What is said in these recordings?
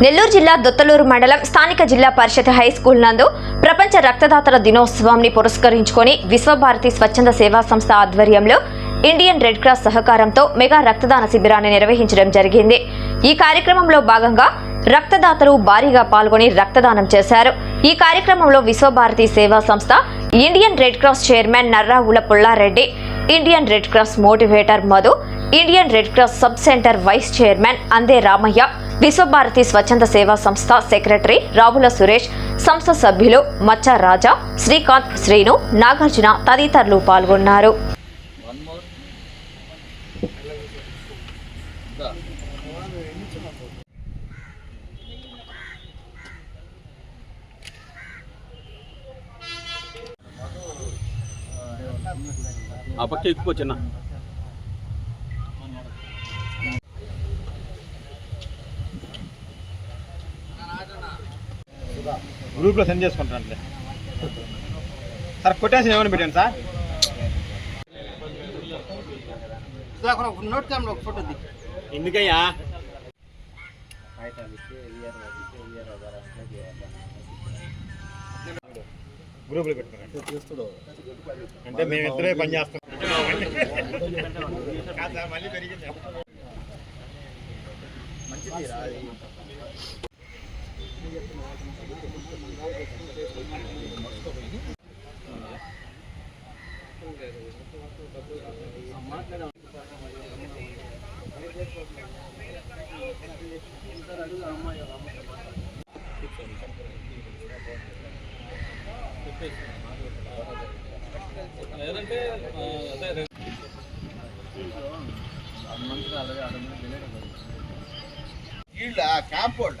నెల్లూరు జిల్లా దొత్తలూరు మండలం స్థానిక జిల్లా పరిషత్ హై స్కూల్ నందు ప్రపంచ రక్తదాతల దినోత్సవాన్ని పురస్కరించుకొని విశ్వభారతి స్వచ్ఛంద సేవా సంస్థ ఆధ్వర్యంలో ఇండియన్ రెడ్ క్రాస్ సహకారంతో మెగా రక్తదాన శిబిరాన్ని నిర్వహించడం జరిగింది. ఈ కార్యక్రమంలో భాగంగా రక్తదాతలు భారీగా పాల్గొని రక్తదానం చేశారు. ఈ కార్యక్రమంలో విశ్వభారతి సేవా సంస్థ Indian Red Cross chairman Narravula Pullareddy Indian Red Cross motivator Madhu Indian Red Cross sub centre vice chairman Ande Ramayya Vishwabharati స్వచ్ఛంద సేవా సంస్థ సెక్రటరీ రావుల సురేష్ సంస్థ సభ్యులు మచ్చ రాజా శ్రీకాంత్ శ్రీను నాగార్జున తదితరులు పాల్గొన్నారు. ఆ పక్క ఎక్కువ చిన్న. గ్రూప్లో సెండ్ చేసుకుంటానంటే సార్ కొటేషన్ ఏమైనా పెట్టాను సార్? సార్ ఒక నోట్ క్యామ్లో ఒక ఫోటో ది ఎందుకయ్యా? గ్రూప్లో పెట్టుకున్నాను అంటే మేము ఇద్దరే పని చేస్తాం కాదు సార్, మళ్ళీ పెరిగింది వీళ్ళ కాంపౌండ్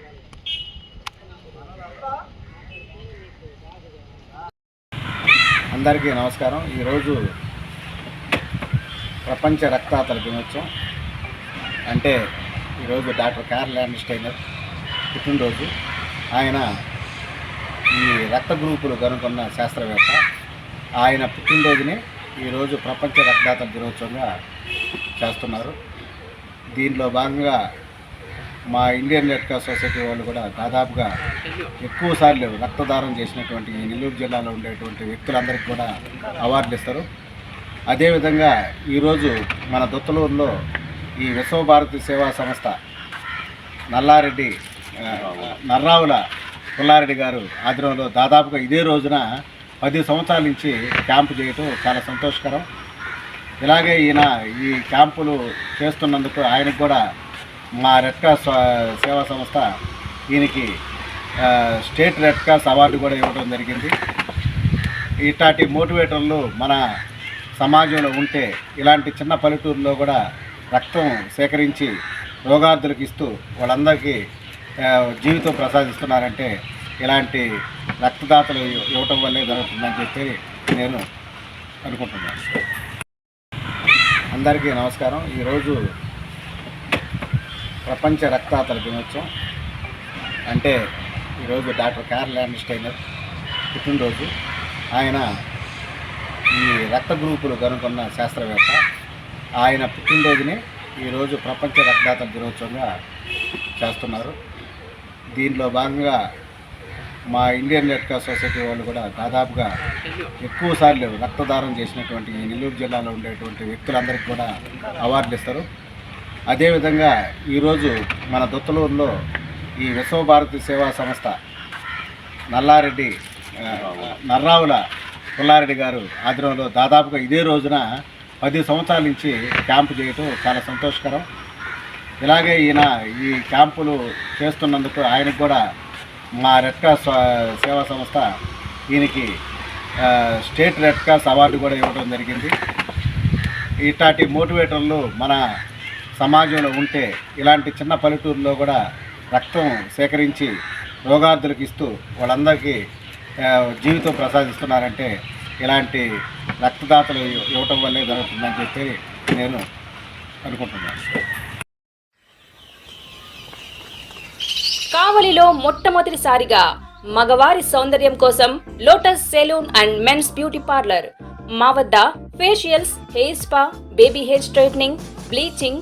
అందరికీ నమస్కారం. ఈరోజు ప్రపంచ రక్తాతల దినోత్సవం. అంటే ఈరోజు డాక్టర్ కార్ల్ ల్యాండ్ స్టైనర్ పుట్టినరోజు. ఆయన ఈ రక్త గ్రూపులు కనుగొన్న శాస్త్రవేత్త. ఆయన పుట్టినరోజుని ఈరోజు ప్రపంచ రక్తదాతల, రక్తదాతల దినోత్సవంగా చేస్తున్నారు. దీనిలో భాగంగా మా ఇండియన్ రెడ్ క్రాస్ సొసైటీ వాళ్ళు కూడా దాదాపుగా ఎక్కువ సార్లు రక్తదానం చేసినటువంటి నెల్లూరు జిల్లాలో ఉండేటువంటి వ్యక్తులందరికీ కూడా అవార్డులు ఇస్తారు. అదేవిధంగా ఈరోజు మన దొత్తలూరులో ఈ విశ్వభారతి సేవా సంస్థ నల్లారెడ్డి నర్రావుల పుల్లారెడ్డి గారు ఆధ్వర్యంలో దాదాపుగా ఇదే రోజున పది సంవత్సరాల నుంచి క్యాంపు చేయటం చాలా సంతోషకరం. ఇలాగే ఈయన ఈ క్యాంపులు చేస్తున్నందుకు ఆయనకు కూడా మా రెడ్ క్రాస్ సేవా సంస్థ దీనికి స్టేట్ రెడ్ క్రాస్ అవార్డు కూడా ఇవ్వడం జరిగింది. ఇట్లాంటి మోటివేటర్లు మన సమాజంలో ఉంటే ఇలాంటి చిన్న పల్లెటూరులో కూడా రక్తం సేకరించి రోగార్థులకు ఇస్తూ వాళ్ళందరికీ జీవితం ప్రసాదిస్తున్నారంటే ఇలాంటి రక్తదాతలు ఇవ్వటం వల్లే జరుగుతుందని చెప్పి నేను అనుకుంటున్నాను. అందరికీ నమస్కారం. ఈరోజు ప్రపంచ రక్తదాతల దినోత్సవం. అంటే ఈరోజు డాక్టర్ కార్ల్ ల్యాండ్స్టైనర్ పుట్టినరోజు. ఆయన ఈ రక్త గ్రూపులు కనుగొన్న శాస్త్రవేత్త. ఆయన పుట్టినరోజుని ఈరోజు ప్రపంచ రక్తదాతల దినోత్సవంగా చేస్తున్నారు. దీనిలో భాగంగా మా ఇండియన్ రెడ్ క్రాస్ సొసైటీ వాళ్ళు కూడా దాదాపుగా ఎక్కువసార్లు రక్తదానం చేసినటువంటి ఈ నెల్లూరు జిల్లాలో ఉండేటువంటి వ్యక్తులందరికీ కూడా అవార్డులు ఇస్తారు. అదేవిధంగా ఈరోజు మన దొత్తలూరులో ఈ విశ్వభారతి సేవా సంస్థ నల్లారెడ్డి నర్రావుల పుల్లారెడ్డి గారు ఆధ్వర్యంలో దాదాపుగా ఇదే రోజున పది సంవత్సరాల నుంచి క్యాంపు చేయటం చాలా సంతోషకరం. ఇలాగే ఈయన ఈ క్యాంపులు చేస్తున్నందుకు ఆయనకు కూడా మా రెడ్ క్రాస్ సేవా సంస్థ ఈయనకి స్టేట్ రెడ్ క్రాస్ అవార్డు కూడా ఇవ్వడం జరిగింది. ఇట్లాంటి మోటివేటర్లు మన సమాజంలో ఉంటే ఇలాంటి చిన్న పల్లెటూరులో కూడా రక్తం సేకరించి రోగార్థులకు ఇస్తూ వాళ్ళందరికీ జీవితం ప్రసాదిస్తున్నారంటే ఇలాంటి రక్తదాతలు ఇవ్వటం వల్లే జరుగుతుందని చెప్పి నేను అనుకుంటున్నాను. కావలిలో మొట్టమొదటిసారిగా మగవారి సౌందర్యం కోసం Lotus salon and men's beauty parlour. మా వద్ద facials hair spa baby hair straightening bleaching